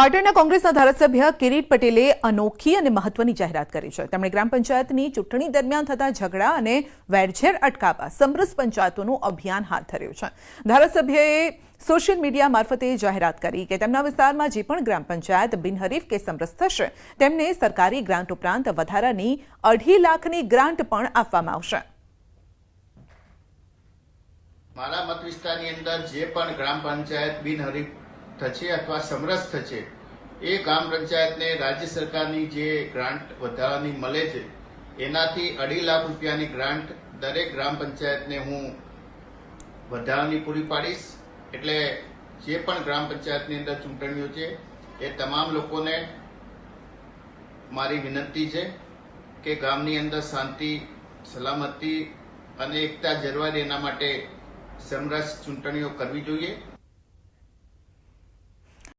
પાટણના કોંગ્રેસના ધારાસભ્ય કિરીટ પટેલે અનોખી અને મહત્વની જાહેરાત કરી છે. તેમણે ગ્રામ પંચાયતની ચૂંટણી દરમિયાન થતા ઝઘડા અને વેરઝેર અટકાવવા સમરસ પંચાયતોનું અભિયાન હાથ ધર્યું છે. ધારાસભ્યએ સોશિયલ મીડિયા મારફતે જાહેરાત કરી કે તેમના વિસ્તારમાં જે પણ ગ્રામ પંચાયત બિનહરીફ કે સમરસ થશે, તેમને સરકારી ગ્રાન્ટ ઉપરાંત વધારાની અઢી લાખની ગ્રાન્ટ પણ આપવામાં આવશે. મારા મત વિસ્તારની અંદર જે પણ ગ્રામ પંચાયત બિનહરીફ થશે અથવા સમરસ થશે, એ ગ્રામ પંચાયતને રાજ્ય સરકારની જે ગ્રાન્ટ વધારાની મળે છે, એનાથી અઢી લાખ રૂપિયાની ગ્રાન્ટ દરેક ગ્રામ પંચાયતને હું વધારાની પૂરી પાડીશ. એટલે જે પણ ગ્રામ પંચાયતની અંદર ચૂંટણીઓ છે, એ તમામ લોકોને મારી વિનંતી છે કે ગામની અંદર શાંતિ, સલામતી અને એકતા જળવાય એના માટે સમરસ ચૂંટણીઓ કરવી જોઈએ.